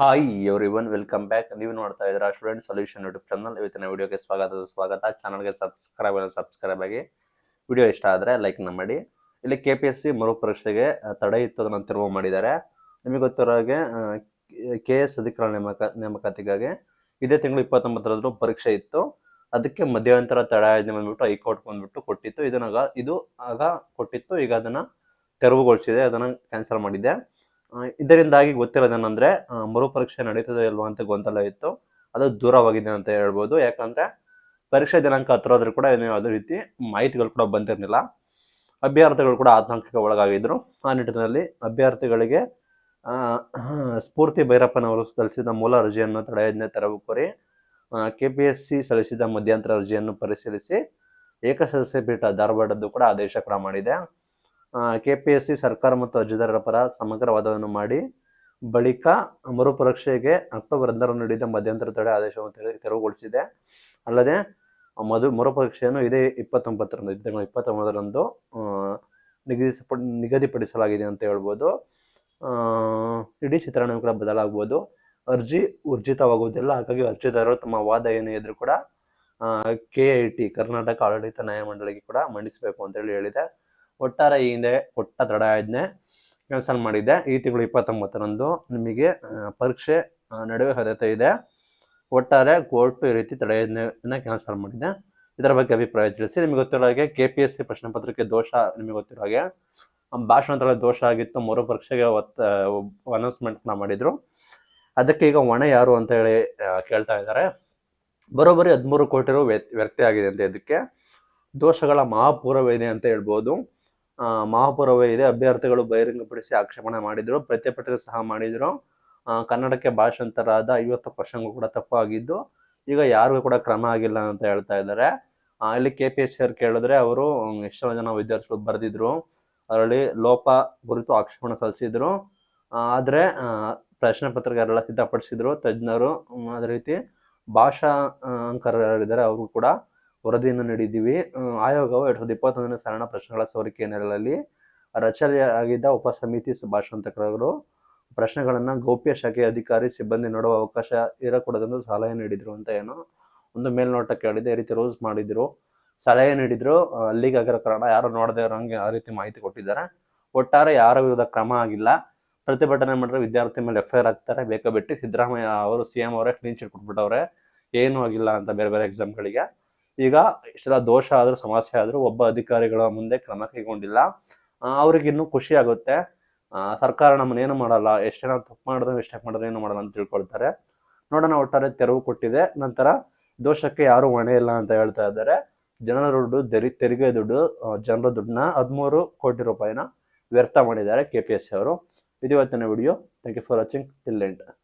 Hi everyone welcome back ನೀವು ನೋಡ್ತಾ ಇದ್ದೀರಾ ಸ್ಟೂಡೆಂಟ್ ಸೊಲ್ಯೂಷನ್ ಯೂಟ್ಯೂಬ್ ಚಾನಲ್ ಇವತ್ತಿನ ವಿಡಿಯೋಗೆ ಸ್ವಾಗತ ಸ್ವಾಗತ. ಚಾನಲ್ಗೆ ಸಬ್ಸ್ಕ್ರೈಬ್ ಸಬ್ಸ್ಕ್ರೈಬ್ ಆಗಿ ವಿಡಿಯೋ ಇಷ್ಟ ಆದರೆ ಲೈಕ್ನ ಮಾಡಿ. ಇಲ್ಲಿ ಕೆ ಪಿ ಎಸ್ ಸಿ ಮರುಪರೀಕ್ಷೆಗೆ ಪರೀಕ್ಷೆಗೆ ತಡೆ ಇತ್ತು ಅದನ್ನು ತೆರವು ಮಾಡಿದ್ದಾರೆ. ನಿಮಗೆ ಗೊತ್ತಿರೋ ಹಾಗೆ ಕೆ ಎಸ್ ಅಧಿಕಾರ ನೇಮಕ ನೇಮಕಾತಿಗಾಗಿ ಇದೇ ತಿಂಗಳು ಇಪ್ಪತ್ತೊಂಬತ್ತರಂದು ಪರೀಕ್ಷೆ ಇತ್ತು. ಅದಕ್ಕೆ ಮಧ್ಯಂತರ ತಡೆ ತಡೆಯಾಜ್ಞೆ ಬಂದ್ಬಿಟ್ಟು ಹೈಕೋರ್ಟ್ ಬಂದ್ಬಿಟ್ಟು ಕೊಟ್ಟಿತ್ತು. ಇದನ್ನಾಗ ಇದು ಆಗ ಕೊಟ್ಟಿತ್ತು. ಈಗ ಅದನ್ನು ತೆರವುಗೊಳಿಸಿದೆ. ಅದನ್ನು ಕ್ಯಾನ್ಸಲ್ ಮಾಡಿದೆ. ಆ, ಇದರಿಂದಾಗಿ ಗೊತ್ತಿರೋದೇನಂದ್ರೆ ಮರುಪರೀಕ್ಷೆ ನಡೀತದೆ ಇಲ್ವಾ ಅಂತ ಗೊಂದಲ ಇತ್ತು. ಅದು ದೂರವಾಗಿದೆ ಅಂತ ಹೇಳ್ಬೋದು. ಯಾಕಂದ್ರೆ, ಪರೀಕ್ಷೆ ದಿನಾಂಕ ಹತ್ತಿರೋದ್ರೂ ಕೂಡ ಏನು ಯಾವುದೇ ರೀತಿ ಮಾಹಿತಿಗಳು ಕೂಡ ಬಂದಿರಲಿಲ್ಲ. ಅಭ್ಯರ್ಥಿಗಳು ಕೂಡ ಆತಂಕಕ್ಕೆ ಒಳಗಾಗಿದ್ರು. ಆ ನಿಟ್ಟಿನಲ್ಲಿ ಅಭ್ಯರ್ಥಿಗಳಿಗೆ ಸ್ಫೂರ್ತಿ ಭೈರಪ್ಪನವರು ಸಲ್ಲಿಸಿದ ಮೂಲ ಅರ್ಜಿಯನ್ನು ತಡೆಯಾಜ್ಞೆ ತೆರವು ಕೋರಿ ಕೆ ಪಿ ಎಸ್ ಸಿ ಸಲ್ಲಿಸಿದ ಮಧ್ಯಂತರ ಅರ್ಜಿಯನ್ನು ಪರಿಶೀಲಿಸಿ, ಏಕಸದಸ್ಯ ಪೀಠ ಧಾರವಾಡದ್ದು ಕೂಡ ಆದೇಶ ಕೂಡ ಮಾಡಿದೆ. ಕೆ ಪಿ ಎಸ್ ಸಿ ಸರ್ಕಾರ ಮತ್ತು ಅರ್ಜಿದಾರರ ಪರ ಸಮಗ್ರ ವಾದವನ್ನು ಮಾಡಿ ಬಳಿಕ ಮರುಪರೀಕ್ಷೆಗೆ ಅಕ್ಟೋಬರ್ ಒಂದರಂದು ನೀಡಿದ ಮಧ್ಯಂತರ ತಡೆ ಆದೇಶವನ್ನು ತೆರವುಗೊಳಿಸಿದೆ. ಅಲ್ಲದೆ, ಮದು, ಮರುಪರೀಕ್ಷೆಯನ್ನು ಇದೇ ಇಪ್ಪತ್ತೊಂಬತ್ತರಂದು ತಿಂಗಳ ಇಪ್ಪತ್ತೊಂಬತ್ತರಂದು ನಿಗದಿ ನಿಗದಿಪಡಿಸಲಾಗಿದೆ ಅಂತ ಹೇಳ್ಬೋದು. ಇಡೀ ಚಿತ್ರಣ ಕೂಡ ಬದಲಾಗ್ಬೋದು. ಅರ್ಜಿ ಊರ್ಜಿತವಾಗುವುದಿಲ್ಲ ಹಾಗಾಗಿ ಅರ್ಜಿದಾರರು ತಮ್ಮ ವಾದ ಏನೇ ಇದ್ರೂ ಕೂಡ ಕೆ ಐ ಟಿ ಕರ್ನಾಟಕ ಆಡಳಿತ ನ್ಯಾಯಮಂಡಳಿಗೆ ಕೂಡ ಮಂಡಿಸಬೇಕು ಅಂತೇಳಿ ಹೇಳಿದೆ. ಒಟ್ಟಾರೆ ಈ ಹಿಂದೆ ಕೊಟ್ಟ ತಡೆಯಾಜ್ಞೆ ಕ್ಯಾನ್ಸಲ್ ಮಾಡಿದ್ದೆ. ಈ ತಿಂಗಳು ಇಪ್ಪತ್ತೊಂಬತ್ತರಂದು ನಿಮಗೆ ಪರೀಕ್ಷೆ ನಡುವೆ ಹೊರತೆ ಇದೆ. ಒಟ್ಟಾರೆ ಕೋರ್ಟ್ ಈ ರೀತಿ ತಡೆಯಾಜ್ಞೆಯನ್ನು ಕ್ಯಾನ್ಸಲ್ ಮಾಡಿದೆ. ಇದರ ಬಗ್ಗೆ ಅಭಿಪ್ರಾಯ ತಿಳಿಸಿ. ನಿಮಗೆ ಗೊತ್ತಿರೋ ಹಾಗೆ ಕೆ ಪಿ ಎಸ್ ಸಿ ಪ್ರಶ್ನೆ ಪತ್ರಿಕೆ ದೋಷ ನಿಮಗೆ ಗೊತ್ತಿರೋ ಹಾಗೆ ಆ, ಭಾಷಣದಲ್ಲಿ ದೋಷ ಆಗಿತ್ತು ಮರು ಪರೀಕ್ಷೆಗೆ ಒತ್ತ ಅನೌನ್ಸ್ಮೆಂಟ್ನ ಮಾಡಿದರು. ಅದಕ್ಕೆ ಈಗ ಹೊಣೆ ಯಾರು ಅಂತ ಹೇಳಿ ಕೇಳ್ತಾ ಇದ್ದಾರೆ. ಬರೋಬ್ಬರಿ ಹದಿಮೂರು ಕೋಟಿ ರು ವ್ಯರ್ಥ ಆಗಿದೆ ಅಂತ ಇದಕ್ಕೆ ದೋಷಗಳ ಮಹಾಪೂರವಿದೆ ಅಂತ ಹೇಳ್ಬೋದು. ಮಹಾಪೂರವೇ ಇದೆ ಅಭ್ಯರ್ಥಿಗಳು ಬಹಿರಂಗಪಡಿಸಿ ಆಕ್ಷೇಪಣೆ ಮಾಡಿದ್ರು ಪ್ರತಿಭಟನೆ ಸಹ ಮಾಡಿದ್ರು. ಕನ್ನಡಕ್ಕೆ ಭಾಷಾಂತರಾದ ಐವತ್ತು ಪ್ರಸಂಗ ಕೂಡ ತಪ್ಪಾಗಿದ್ದು ಈಗ ಯಾರಿಗೂ ಕೂಡ ಕ್ರಮ ಆಗಿಲ್ಲ ಅಂತ ಹೇಳ್ತಾ ಇದ್ದಾರೆ. ಇಲ್ಲಿ ಕೆ ಪಿ ಎಸ್ ಸಿ ಅವ್ರು ಕೇಳಿದ್ರೆ ಅವರು ಎಷ್ಟೋ ಜನ ವಿದ್ಯಾರ್ಥಿಗಳು ಬರೆದಿದ್ರು. ಅದರಲ್ಲಿ ಲೋಪ ಕುರಿತು ಆಕ್ಷೇಪಣೆ ಸಲ್ಲಿಸಿದ್ರು. ಆದರೆ ಪ್ರಶ್ನೆ ಪತ್ರಿಕೆಲ್ಲ ಸಿದ್ಧಪಡಿಸಿದ್ರು ತಜ್ಞರು ಅದೇ ರೀತಿ ಭಾಷಾ ಆ, ಅಂಕರಿದ್ದಾರೆ ಅವರು ಕೂಡ. ವರದಿಯನ್ನು ನೀಡಿದ್ದೀವಿ. ಆಯೋಗವು ಎರಡ್ ಸಾವಿರದ ಇಪ್ಪತ್ತೊಂದನೇ ಸರಣ ಪ್ರಶ್ನೆಗಳ ಸೋರಿಕೆ ನೆರಳಲ್ಲಿ ರಚನೆಯಾಗಿದ್ದ ಉಪ ಸಮಿತಿ ಭಾಷಾಂತಕರು ಪ್ರಶ್ನೆಗಳನ್ನು ಗೌಪ್ಯ ಶಾಖೆ ಅಧಿಕಾರಿ, ಸಿಬ್ಬಂದಿ ನೋಡುವ ಅವಕಾಶ ಇರಕೂಡದೆಂದು ಸಲಹೆ ನೀಡಿದರು ಅಂತ ಏನೋ ಒಂದು ಮೇಲ್ನೋಟ ಕೇಳಿದೆ. ಈ ರೀತಿ ರೂಲ್ಸ್ ಮಾಡಿದ್ರು. ಸಲಹೆ ನೀಡಿದ್ರು. ಅಲ್ಲಿಗೆ ಆಗಿರೋ ಕಾರಣ ಯಾರು ನೋಡದೇ ಇರೋಂಗೆ ಆ ರೀತಿ ಮಾಹಿತಿ ಕೊಟ್ಟಿದ್ದಾರೆ. ಒಟ್ಟಾರೆ ಯಾರ ವಿರುದ್ಧ ಕ್ರಮ ಆಗಿಲ್ಲ. ಪ್ರತಿಭಟನೆ ಮಾಡಿದ್ರೆ ವಿದ್ಯಾರ್ಥಿ ಮೇಲೆ ಎಫ್ ಐ ಆರ್ ಆಗ್ತಾರೆ ಬೇಕಾ ಬಿಟ್ಟು ಸಿದ್ದರಾಮಯ್ಯ ಅವರು, ಸಿ ಎಂ ಅವರೇ ಕ್ಲೀನ್ ಚಿಟ್ ಕೊಟ್ಬಿಟ್ಟವ್ರೆ. ಏನೂ ಆಗಿಲ್ಲ ಅಂತ ಬೇರೆ ಬೇರೆ ಎಕ್ಸಾಮ್ಗಳಿಗೆ ಈಗ ಇಷ್ಟೆಲ್ಲ ದೋಷ ಆದರೂ, ಸಮಸ್ಯೆ ಆದರೂ ಒಬ್ಬ ಅಧಿಕಾರಿಗಳ ಮುಂದೆ ಕ್ರಮ ಕೈಗೊಂಡಿಲ್ಲ. ಅವ್ರಿಗಿನ್ನೂ ಖುಷಿ ಆಗುತ್ತೆ. ಸರ್ಕಾರ ನಮ್ಮನ್ನೇನು ಮಾಡಲ್ಲ ಎಷ್ಟೇನ ತಪ್ಪು ಮಾಡಿದ್ರೆ, ಎಷ್ಟೇ ಮಾಡಿದ್ರೆ, ಏನು ಮಾಡಲ್ಲ ಅಂತ ತಿಳ್ಕೊಳ್ತಾರೆ. ನೋಡೋಣ, ಒಟ್ಟಾರೆ ತೆರವು ಕೊಟ್ಟಿದೆ. ನಂತರ ದೋಷಕ್ಕೆ ಯಾರು ಹೊಣೆ ಇಲ್ಲ ಅಂತ ಹೇಳ್ತಾ ಇದ್ದಾರೆ. ಜನರ ದುಡ್ಡು ತೆರಿ ತೆರಿಗೆ ದುಡ್ಡು ಜನರ ದುಡ್ಡನ್ನ ಹದಿಮೂರು ಕೋಟಿ ರೂಪಾಯಿನ ವ್ಯರ್ಥ ಮಾಡಿದ್ದಾರೆ ಕೆ ಪಿ ಎಸ್ ಸಿ ಅವರು. ಇದು ಇವತ್ತಿನ video. Thank you for watching till end